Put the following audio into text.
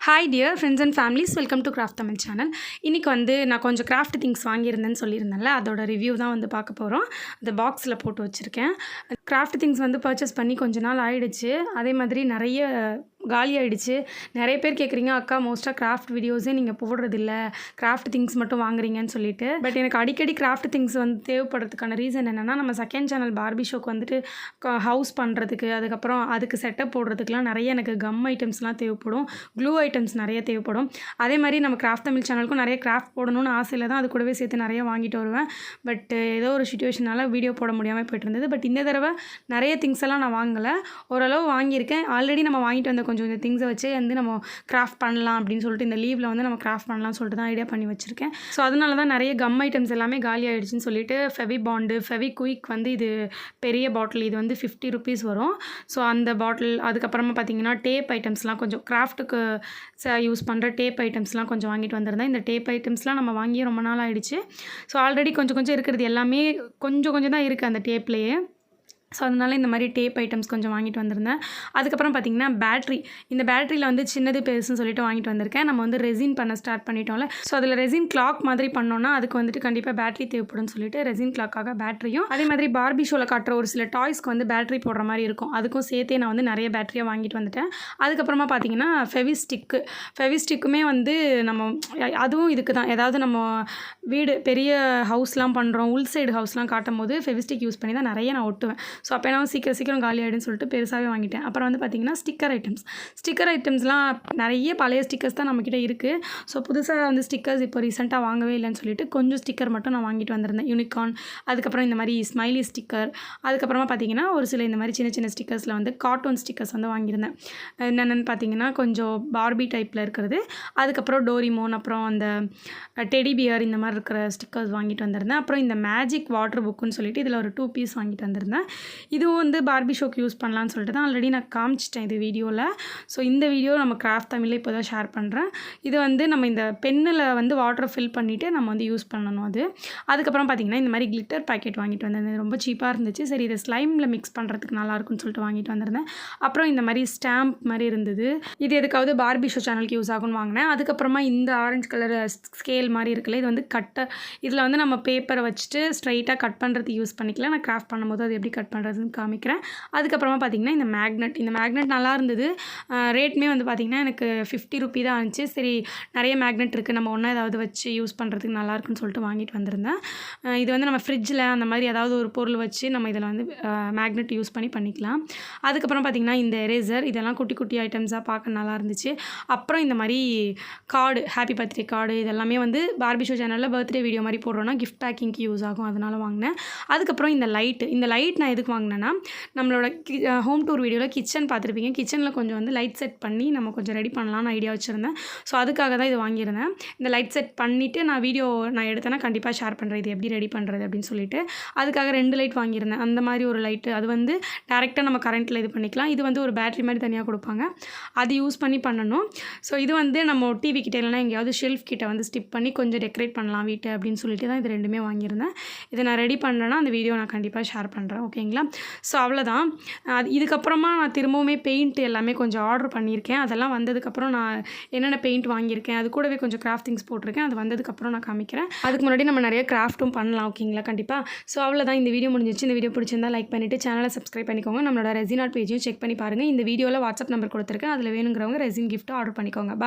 Hi dear friends and families welcome to craft Tamil channel இன்றைக்கி வந்து நான் கொஞ்சம் கிராஃப்ட் திங்ஸ் வாங்கியிருந்தேன்னு சொல்லியிருந்தேன்ல அதோட ரிவ்யூ தான் வந்து பார்க்க போகிறோம் அந்த பாக்ஸில் போட்டு வச்சுருக்கேன். கிராஃப்ட் திங்ஸ் வந்து பர்ச்சேஸ் பண்ணி கொஞ்ச நாள் ஆயிடுச்சு. அதே மாதிரி நிறைய காலி ஆகிடுச்சு நிறைய பேர் கேட்குறீங்க அக்கா மோஸ்ட்டாக கிராஃப்ட் வீடியோஸே நீங்கள் போடுறதில்ல. கிராஃப்ட் திங்ஸ் மட்டும் வாங்குறீங்கன்னு சொல்லிட்டு. பட் எனக்கு அடிக்கடி கிராஃப்ட் திங்ஸ் வந்து தேவைப்படுறதுக்கான ரீசன் என்னென்னா நம்ம செகண்ட் சேனல் பார்பி ஷோக்கு வந்துட்டு ஹவுஸ் பண்ணுறதுக்கு அதுக்கப்புறம் அதுக்கு செட்டப் போடுறதுக்குலாம் நிறைய எனக்கு கம் ஐட்டம்ஸ்லாம் தேவைப்படும். க்ளூ ஐட்டம்ஸ் நிறைய தேவைப்படும். அதே மாதிரி நம்ம கிராஃப்ட் தமிழ் சேனலுக்கும் நிறைய கிராஃப்ட் போடணும்னு ஆசையில் தான் அது கூடவே சேர்த்து நிறைய வாங்கிட்டு வருவேன். பட் ஏதோ ஒரு சுச்சுவேஷனால் வீடியோ போட முடியாமல் போயிட்டு இருந்தது. பட் இந்த தடவை நிறைய திங்ஸ் எல்லாம் நான் வாங்கலை. ஓரளவு வாங்கியிருக்கேன். ஆல்ரெடி நம்ம வாங்கிட்டு வந்த கொஞ்சம் இந்த திங்ஸை வச்சு வந்து நம்ம கிராஃப்ட் பண்ணலாம் அப்படின்னு சொல்லிட்டு இந்த லீவில் வந்து நம்ம கிராஃப்ட் பண்ணலாம்னு சொல்லிட்டு தான் ஐடியா பண்ணி வச்சுருக்கேன். ஸோ அதனால தான் நிறைய கம் ஐட்டம்ஸ் எல்லாமே காலி ஆகிடுச்சின்னு சொல்லிட்டு ஃபெவி பாண்டு ஃபெவி குயிக் வந்து இது பெரிய பாட்டில் இது வந்து ஃபிஃப்டி ருபீஸ் வரும். ஸோ அந்த பாட்டில் அதுக்கப்புறமா பார்த்தீங்கன்னா டேப் ஐட்டம்ஸ்லாம் கொஞ்சம் கிராஃப்ட்டுக்கு யூஸ் பண்ணுற டேப் ஐட்டம்ஸ்லாம் கொஞ்சம் வாங்கிட்டு வந்திருந்தேன். இந்த டேப் ஐட்டம்ஸ்லாம் நம்ம வாங்கி ரொம்ப நாள் ஆகிடுச்சு ஸோ ஆல்ரெடி கொஞ்சம் கொஞ்சம் இருக்கிறது எல்லாமே கொஞ்சம் கொஞ்சம் தான் இருக்குது அந்த டேப்லேயே ஸோ அதனால் இந்த மாதிரி டேப் ஐட்டம்ஸ் கொஞ்சம் வாங்கிட்டு வந்திருந்தேன். அதுக்கப்புறம் பார்த்திங்கன்னா பேட்ரி இந்த பேட்டரியில் வந்து சின்னது பெருசுன்னு சொல்லிட்டு வாங்கிட்டு வந்திருக்கேன். நம்ம வந்து ரெசின் பண்ண ஸ்டார்ட் பண்ணிட்டோம்ல. ஸோ அதில் ரெசின் கிளாக் மாதிரி பண்ணோன்னா அதுக்கு வந்துட்டு கண்டிப்பாக பேட்டரி தேவைப்படும்னு சொல்லிட்டு ரெசின் கிளாக்காக பேட்டரியும் அதே மாதிரி பார்பி ஷோவில் காட்டுற ஒரு சில டாய்ஸ்க்கு வந்து பேட்ரி போடுற மாதிரி இருக்கும். அதுக்கும் சேர்த்தே நான் வந்து நிறைய பேட்டரியாக வாங்கிட்டு வந்துட்டேன். அதுக்கப்புறமா பார்த்தீங்கன்னா ஃபெவிஸ்டிக்கு ஃபெவிஸ்டிக்குமே வந்து நம்ம அதுவும் இதுக்கு தான். ஏதாவது நம்ம வீடு பெரிய ஹவுஸ்லாம் பண்ணுறோம் உள் சைடு ஹவுஸ்லாம் காட்டும் போது ஃபெவிஸ்டிக் யூஸ் பண்ணி தான் நிறைய நான் ஒட்டுவேன். ஸோ அப்போ என்ன சீக்கிரம் சீக்கிரம் காலி ஆகிடுன்னு சொல்லிட்டு பெருசாகவே வாங்கிட்டேன். அப்புறம் வந்து பார்த்திங்கன்னா ஸ்டிக்கர் ஐட்டம்ஸ் ஸ்டிக்கர் ஐட்டம்ஸ்லாம் நிறைய பழைய ஸ்டிக்கர்ஸ் தான் நம்மக்கிட்ட இருக்குது ஸோ புதுசாக வந்து ஸ்டிக்கர்ஸ் இப்போ ரீசெண்டாக வாங்கவே இல்லைன்னு சொல்லிட்டு கொஞ்சம் ஸ்டிக்கர் மட்டும் நான் வாங்கிட்டு வந்திருந்தேன். யூனிகார்ன் அதுக்கப்புறம் இந்த மாதிரி ஸ்மைலி ஸ்டிக்கர் அதுக்கப்புறமா பார்த்திங்கன்னா ஒரு சில இந்த மாதிரி சின்ன சின்ன ஸ்டிக்கர்ஸில் வந்து கார்ட்டூன் ஸ்டிக்கர்ஸ் வந்து வாங்கியிருந்தேன். என்னென்னு பார்த்தீங்கன்னா கொஞ்சம் பார்பி டைப்பில் இருக்கிறது. அதுக்கப்புறம் டோரிமோன் அப்புறம் அந்த டெடி பியர் இந்த மாதிரி இருக்கிற ஸ்டிக்கர்ஸ் வாங்கிட்டு வந்திருந்தேன். அப்புறம் இந்த மேஜிக் வாட்டர் புக்குன்னு சொல்லிட்டு இதில் ஒரு டூ பீஸ் வாங்கிட்டு வந்திருந்தேன். இதுவும் வந்து பார்பி ஷோக்கு யூஸ் பண்ணலான்னு சொல்லிட்டு தான் ஆல்ரெடி நான் காமிச்சிட்டேன் இது வீடியோவில் ஸோ இந்த வீடியோ நம்ம கிராஃப்ட் தமிழில் இப்போ தான் ஷேர் பண்ணுறேன் இது வந்து நம்ம இந்த பெண்ணில் வந்து வாட்டர் ஃபில் பண்ணிவிட்டு நம்ம வந்து யூஸ் பண்ணணும் அது. அதுக்கப்புறம் பார்த்திங்கன்னா இந்த மாதிரி கிளிட்டர் பேக்கெட் வாங்கிட்டு வந்திருந்தேன். ரொம்ப சீப்பாக இருந்துச்சு. சரி இதை ஸ்லைமில் மிக்ஸ் பண்ணுறதுக்கு நல்லாயிருக்குன்னு சொல்லிட்டு வாங்கிட்டு வந்திருந்தேன். அப்புறம் இந்த மாதிரி ஸ்டாம்ப் மாதிரி இருந்தது. இது எதுக்காவது பார்பி ஷோ சேனலுக்கு யூஸ் ஆகும்னு வாங்கினேன். அதுக்கப்புறமா இந்த ஆரஞ்சு கலர் ஸ்கேல் மாதிரி இருக்குல்ல இது வந்து கட்டை இதில் வந்து நம்ம பேப்பரை வச்சுட்டு ஸ்ட்ரைட்டாக கட் பண்ணுறதுக்கு யூஸ் பண்ணிக்கலாம் நான் கிராஃப்ட் பண்ணும்போது அது எப்படி கட் பண்ண பண்ணுறதுன்னு காமிக்கிறேன். அதுக்கப்புறமா பார்த்திங்கன்னா இந்த மேக்னெட் இந்த மேக்னெட் நல்லா இருந்தது. ரேட்மே வந்து பார்த்திங்கன்னா எனக்கு ஃபிஃப்டி ருபி தான் இருந்துச்சு சரி நிறைய மேக்னெட் இருக்குது நம்ம ஒன்றா ஏதாவது வச்சு யூஸ் பண்ணுறதுக்கு நல்லாயிருக்குன்னு சொல்லிட்டு வாங்கிட்டு வந்திருந்தேன். இது வந்து நம்ம ஃப்ரிட்ஜில் அந்த மாதிரி ஏதாவது ஒரு பொருள் வச்சு நம்ம இதில் வந்து மேக்னெட் யூஸ் பண்ணி பண்ணிக்கலாம். அதுக்கப்புறம் பார்த்திங்கன்னா இந்த எரேசர் இதெல்லாம் குட்டி குட்டி ஐட்டம்ஸாக பார்க்க நல்லா இருந்துச்சு. அப்புறம் இந்த மாதிரி கார்டு ஹாப்பி பர்த்டே கார்டு இதெல்லாமே வந்து பார்பி ஷோ சேனலில் பர்த்டே வீடியோ மாதிரி போடுறோன்னா கிஃப்ட் பேக்கிங்க்கு யூஸ் ஆகும். அதனால் வாங்கினேன். அதுக்கப்புறம் இந்த லைட்டு இந்த லைட் நான் எதுக்கு வாங்கினேன்னா நம்மளோட கி ஹோம் டூர் வீடியோவில் கிச்சன் பார்த்துருப்பீங்க. கிச்சனில் கொஞ்சம் வந்து லைட் செட் பண்ணி நம்ம கொஞ்சம் ரெடி பண்ணலாம்னு ஐடியா வச்சுருந்தேன். ஸோ அதுக்காக தான் இது வாங்கியிருந்தேன். இந்த லைட் செட் பண்ணிவிட்டு நான் வீடியோ நான் எடுத்தேன்னா கண்டிப்பாக ஷேர் பண்ணுறேன் இது எப்படி ரெடி பண்ணுறது அப்படின்னு சொல்லிட்டு அதுக்காக ரெண்டு லைட் வாங்கியிருந்தேன். அந்த மாதிரி ஒரு லைட்டு அது வந்து டேரெக்டாக நம்ம கரண்ட்டில் இது பண்ணிக்கலாம். இது வந்து ஒரு பேட்ரி மாதிரி தனியாக கொடுப்பாங்க. அது யூஸ் பண்ணி பண்ணணும். ஸோ இது வந்து நம்ம டிவி கிட்டே இல்லைனா எங்கேயாவது ஷெல்ஃப் கிட்ட வந்து ஸ்டிப் பண்ணி கொஞ்சம் டெக்கரேட் பண்ணலாம் வீட்டை அப்படின்னு சொல்லிட்டு தான் இது ரெண்டுமே வாங்கியிருந்தேன். இதை நான் ரெடி பண்ணேன்னா அந்த வீடியோ நான் கண்டிப்பாக ஷேர் பண்ணுறேன் ஓகேங்களா ஸோ அவ்வளோதான் அது இதுக்கப்புறமா நான் திரும்பவுமே பெயிண்ட் எல்லாமே கொஞ்சம் ஆர்டர் பண்ணியிருக்கேன். அதெல்லாம் வந்ததுக்கப்புறம் நான் என்னென்ன பெயிண்ட் வாங்கியிருக்கேன் அது கூடவே கொஞ்சம் கிராஃப்ட் திங்ஸ் போட்டிருக்கேன். அது வந்ததுக்கப்புறம் நான் காமிக்கிறேன். அதுக்கு முன்னாடி நம்ம நிறைய கிராஃப்ட்டும் பண்ணலாம் ஓகேங்களா? கண்டிப்பாக ஸோ அவ்வளோதான் இந்த வீடியோ முடிஞ்சிச்சு இந்த வீடியோ பிடிச்சிருந்தா லைக் பண்ணிவிட்டு சேனலை சப்ஸ்கிரைப் பண்ணிக்கோங்க. நம்மளோட ரெசினாட் பேஜையும் செக் பண்ணி பாருங்கள் இந்த வீடியோவில் வாட்ஸ்அப் நம்பர் கொடுத்துருக்கேன். அதில் வேணுங்கிறவங்க ரெசின் கிஃப்ட்டு ஆர்டர் பண்ணிக்கோங்க.